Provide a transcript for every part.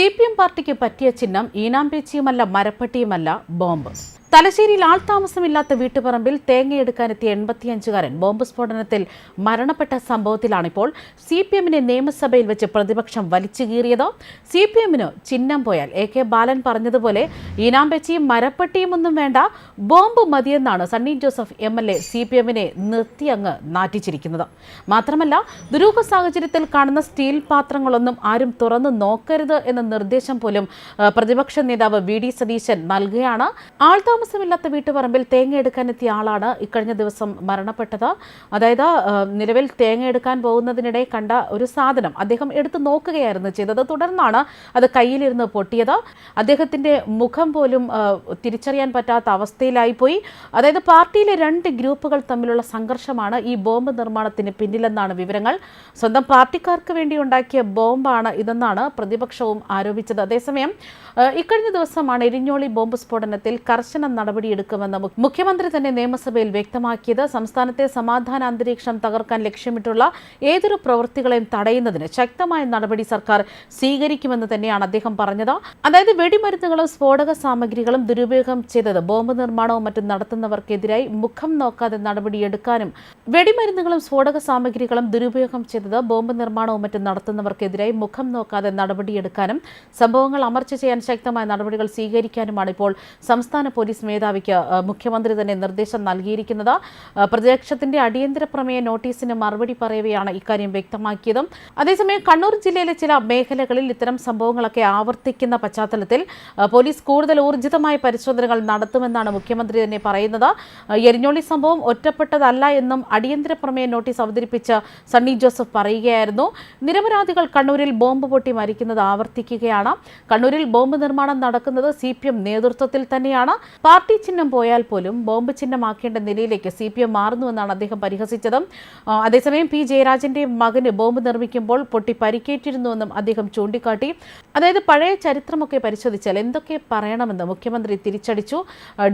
C P M പാർട്ടിക്ക് പറ്റിയ ചിഹ്നം ഈനാമ്പേച്ചിയുമല്ല മരപ്പട്ടിയുമല്ല ബോംബ്. തലശ്ശേരിയിൽ ആൾതാമസമില്ലാത്ത വീട്ടുപറമ്പിൽ തേങ്ങയെടുക്കാനെത്തിയ എൺപത്തിയഞ്ചുകാരൻ ബോംബ് സ്ഫോടനത്തിൽ മരണപ്പെട്ട സംഭവത്തിലാണിപ്പോൾ സി പി എമ്മിനെ നിയമസഭയിൽ വെച്ച് പ്രതിപക്ഷം വലിച്ചു കീറിയത്. സി പി എമ്മിന് ചിഹ്നം പോയാൽ എ കെ ബാലൻ പറഞ്ഞതുപോലെ ഈനാമ്പെച്ചിയും മരപ്പട്ടിയും ഒന്നും വേണ്ട bomb മതിയെന്നാണ് Sunny Joseph M L A C P എമ്മിനെ നിർത്തി അങ്ങ് നാറ്റിച്ചിരിക്കുന്നത്. മാത്രമല്ല ദുരൂഹ സാഹചര്യത്തിൽ കാണുന്ന സ്റ്റീൽ പാത്രങ്ങളൊന്നും ആരും തുറന്നു നോക്കരുത് എന്ന നിർദ്ദേശം പോലും പ്രതിപക്ഷ നേതാവ് വി ഡി സതീശൻ നൽകുകയാണ്. ആൾതാമസമില്ലാത്ത വീട്ടുപറമ്പിൽ തേങ്ങ എടുക്കാനെത്തിയ ആളാണ് ഇക്കഴിഞ്ഞ ദിവസം മരണപ്പെട്ടത്. അതായത് നിലവിൽ തേങ്ങ എടുക്കാൻ പോകുന്നതിനിടെ കണ്ട ഒരു സാധനം അദ്ദേഹം എടുത്തു നോക്കുകയായിരുന്നു ചെയ്തത്. തുടർന്നാണ് അത് കയ്യിലിരുന്ന് പൊട്ടിയത്. അദ്ദേഹത്തിന്റെ മുഖം പോലും തിരിച്ചറിയാൻ പറ്റാത്ത അവസ്ഥയിലായി പോയി. അതായത് പാർട്ടിയിലെ രണ്ട് ഗ്രൂപ്പുകൾ തമ്മിലുള്ള സംഘർഷമാണ് ഈ ബോംബ് നിർമ്മാണത്തിന് പിന്നിലെന്നാണ് വിവരങ്ങൾ. സ്വന്തം പാർട്ടിക്കാർക്ക് വേണ്ടി ഉണ്ടാക്കിയ ബോംബാണ് ഇതെന്നാണ് പ്രതിപക്ഷവും ആരോപിച്ചത്. അതേസമയം ഇക്കഴിഞ്ഞ ദിവസമാണ് എരിഞ്ഞോളി ബോംബ് സ്ഫോടനത്തിൽ കർശന നടപടിയെടുക്കുമെന്ന് മുഖ്യമന്ത്രി തന്നെ നിയമസഭയിൽ വ്യക്തമാക്കിയത്. സംസ്ഥാനത്തെ സമാധാന അന്തരീക്ഷം തകർക്കാൻ ലക്ഷ്യമിട്ടുള്ള ഏതൊരു പ്രവൃത്തികളെയും തടയുന്നതിന് ശക്തമായ നടപടി സർക്കാർ സ്വീകരിക്കുമെന്ന് തന്നെയാണ് അദ്ദേഹം പറഞ്ഞത്. അതായത് വെടിമരുന്നുകളും സ്ഫോടക സാമഗ്രികളും ദുരുപയോഗം ചെയ്തത് ബോംബ് നിർമ്മാണവും മറ്റും നടത്തുന്നവർക്കെതിരായി മുഖം നോക്കാതെ നടപടിയെടുക്കാനും വെടിമരുന്നുകളും സ്ഫോടക സാമഗ്രികളും ദുരുപയോഗം ചെയ്തത് ബോംബ് നിർമ്മാണവും മറ്റും നടത്തുന്നവർക്കെതിരായി മുഖം നോക്കാതെ നടപടിയെടുക്കാനും സംഭവങ്ങൾ അമർച്ച ചെയ്യാൻ ശക്തമായ നടപടികൾ സ്വീകരിക്കാനുമാണ് ഇപ്പോൾ സംസ്ഥാന പോലീസ് മേധാവിക്ക് മുഖ്യമന്ത്രി തന്നെ നിർദ്ദേശം നൽകിയിരിക്കുന്നത്. പ്രതിപക്ഷത്തിന്റെ അടിയന്തര പ്രമേയ നോട്ടീസിന് മറുപടി പറയവെയാണ് ഇക്കാര്യം വ്യക്തമാക്കിയതും. അതേസമയം കണ്ണൂർ ജില്ലയിലെ ചില മേഖലകളിൽ ഇത്തരം സംഭവങ്ങളൊക്കെ ആവർത്തിക്കുന്ന പശ്ചാത്തലത്തിൽ പോലീസ് കൂടുതൽ ഊർജിതമായ പരിശോധനകൾ നടത്തുമെന്നാണ് മുഖ്യമന്ത്രി തന്നെ പറയുന്നത്. എരിഞ്ഞോളി സംഭവം ഒറ്റപ്പെട്ടതല്ല എന്നും അടിയന്തര പ്രമേയ നോട്ടീസ് അവതരിപ്പിച്ച് സണ്ണി ജോസഫ് പറയുകയായിരുന്നു. നിരപരാധികൾ കണ്ണൂരിൽ ബോംബ് പൊട്ടി മരിക്കുന്നത് ആവർത്തിക്കുകയാണ്. കണ്ണൂരിൽ ബോംബ് നിർമ്മാണം നടക്കുന്നത് സി നേതൃത്വത്തിൽ തന്നെയാണ്. പാർട്ടി ചിഹ്നം പോയാൽ പോലും ബോംബ് ചിഹ്നമാക്കേണ്ട നിലയിലേക്ക് സി പി എം മാറുന്നുവെന്നാണ് അദ്ദേഹം പരിഹസിച്ചത്. അതേസമയം പി ജയരാജന്റെ മകന് ബോംബ് നിർമ്മിക്കുമ്പോൾ പൊട്ടി പരിക്കേറ്റിരുന്നുവെന്നും അദ്ദേഹം ചൂണ്ടിക്കാട്ടി. അതായത് പഴയ ചരിത്രമൊക്കെ പരിശോധിച്ചാൽ എന്തൊക്കെ പറയണമെന്ന് മുഖ്യമന്ത്രി തിരിച്ചടിച്ചു.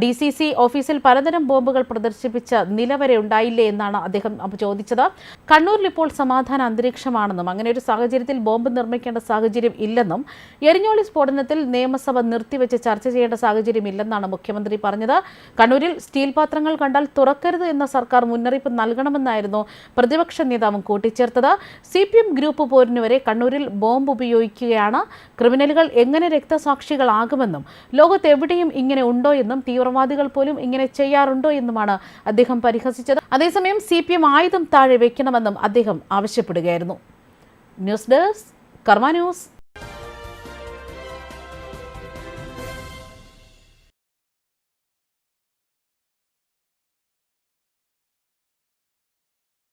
ഡി സി സി ഓഫീസിൽ പലതരം ബോംബുകൾ പ്രദർശിപ്പിച്ച നില വരെ ഉണ്ടായില്ലേ എന്നാണ് അദ്ദേഹം ചോദിച്ചത്. കണ്ണൂരിൽ ഇപ്പോൾ സമാധാന അന്തരീക്ഷമാണെന്നും അങ്ങനെ ഒരു സാഹചര്യത്തിൽ ബോംബ് നിർമ്മിക്കേണ്ട സാഹചര്യം ഇല്ലെന്നും എരിഞ്ഞോളി സ്ഫോടനത്തിൽ നിയമസഭ നിർത്തിവെച്ച് ചർച്ച ചെയ്യേണ്ട സാഹചര്യം ഇല്ലെന്നാണ് മുഖ്യമന്ത്രി പറഞ്ഞത് കണ്ണൂരിൽ സ്റ്റീൽ പാത്രങ്ങൾ കണ്ടാൽ തുറക്കരുത് എന്ന സർക്കാർ മുന്നറിയിപ്പ് നൽകണമെന്നായിരുന്നു പ്രതിപക്ഷ നേതാവും കൂട്ടിച്ചേർത്തത്. സി പി എം ഗ്രൂപ്പ് പോരുന്നവരെ വരെ കണ്ണൂരിൽ ബോംബ് ഉപയോഗിക്കുകയാണ്. ക്രിമിനലുകൾ എങ്ങനെ രക്തസാക്ഷികളാകുമെന്നും ലോകത്ത് എവിടെയും ഇങ്ങനെ ഉണ്ടോ എന്നും തീവ്രവാദികൾ പോലും ഇങ്ങനെ ചെയ്യാറുണ്ടോ എന്നുമാണ് അദ്ദേഹം പരിഹസിച്ചത്. അതേസമയം സി പി എം ആയുധം താഴെ വെക്കണമെന്നും അദ്ദേഹം ആവശ്യപ്പെടുകയായിരുന്നു. News desk Karma news.